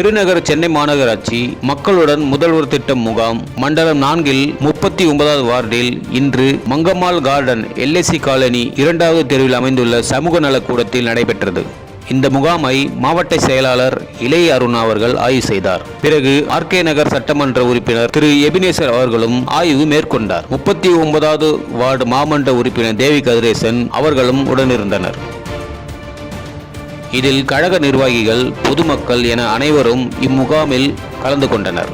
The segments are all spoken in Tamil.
பெருநகர சென்னை மாநகராட்சி மக்களுடன் முதல்வர் திட்டம் முகாம். மண்டலம் நான்கில் முப்பத்தி ஒன்பதாவது வார்டில் இன்று மங்கம்மாள் கார்டன் எல்ஐசி காலனி இரண்டாவது தெருவில் அமைந்துள்ள சமூக நலக்கூடத்தில் நடைபெற்றது. இந்த முகாமை மாவட்ட செயலாளர் இளைய அருணா அவர்கள் ஆய்வு செய்தார். பிறகு ஆர்கே நகர் சட்டமன்ற உறுப்பினர் திரு எபினேசர் அவர்களும் ஆய்வு மேற்கொண்டார். முப்பத்தி ஒன்பதாவது வார்டு மாமன்ற உறுப்பினர் தேவி கதிரேசன் அவர்களும் உடனிருந்தனர். இதில் கழக நிர்வாகிகள் பொதுமக்கள் என அனைவரும் இம்முகாமில் கலந்து கொண்டனர்.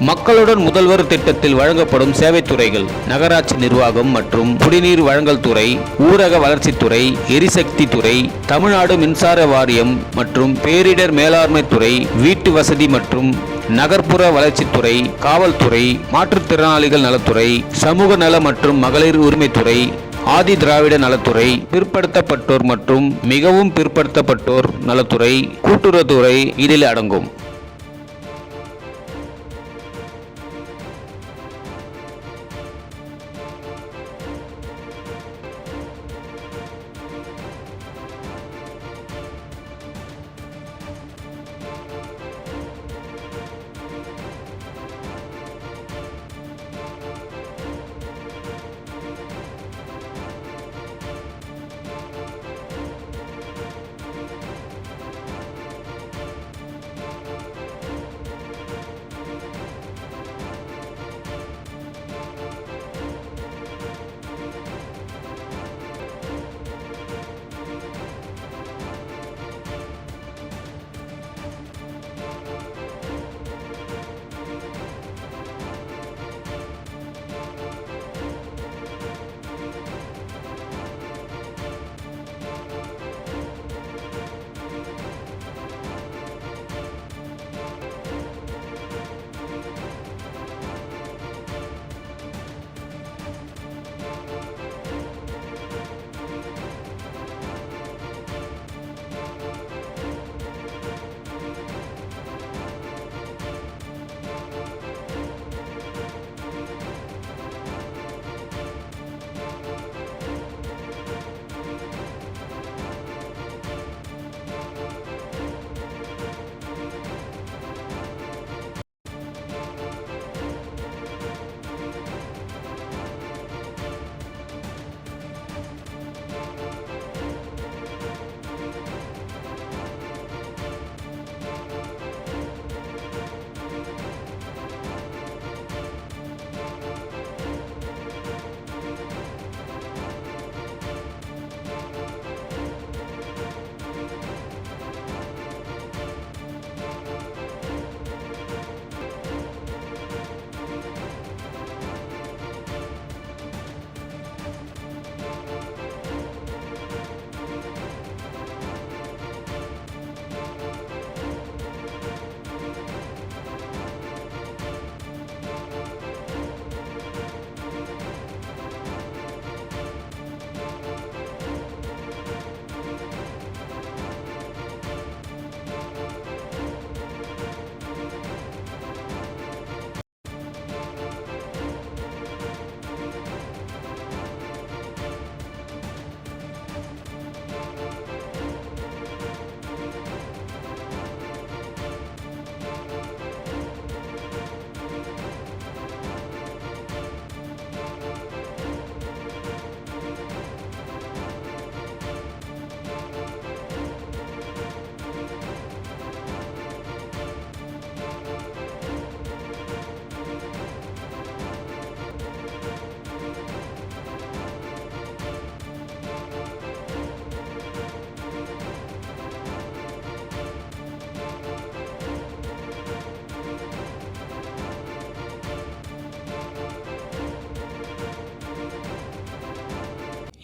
மக்களுடன் முதல்வர் திட்டத்தில் வழங்கப்படும் சேவைத்துறைகள் நகராட்சி நிர்வாகம் மற்றும் குடிநீர் வழங்கல் துறை ஊரக வளர்ச்சித்துறை எரிசக்தி துறை தமிழ்நாடு மின்சார வாரியம் மற்றும் பேரிடர் மேலாண்மை துறை வீட்டு வசதி மற்றும் நகர்ப்புற வளர்ச்சித்துறை காவல்துறை மாற்றுத்திறனாளிகள் நலத்துறை சமூக நல மற்றும் மகளிர் உரிமைத்துறை ஆதி திராவிட நலத்துறை பிற்படுத்தப்பட்டோர் மற்றும் மிகவும் பிற்படுத்தப்பட்டோர் நலத்துறை கூட்டுறவுத்துறை இதில் அடங்கும்.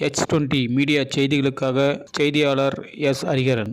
எச் டுவெண்ட்டி மீடியா செய்திகளுக்காக செய்தியாளர் எஸ் ஹரிஹரன்.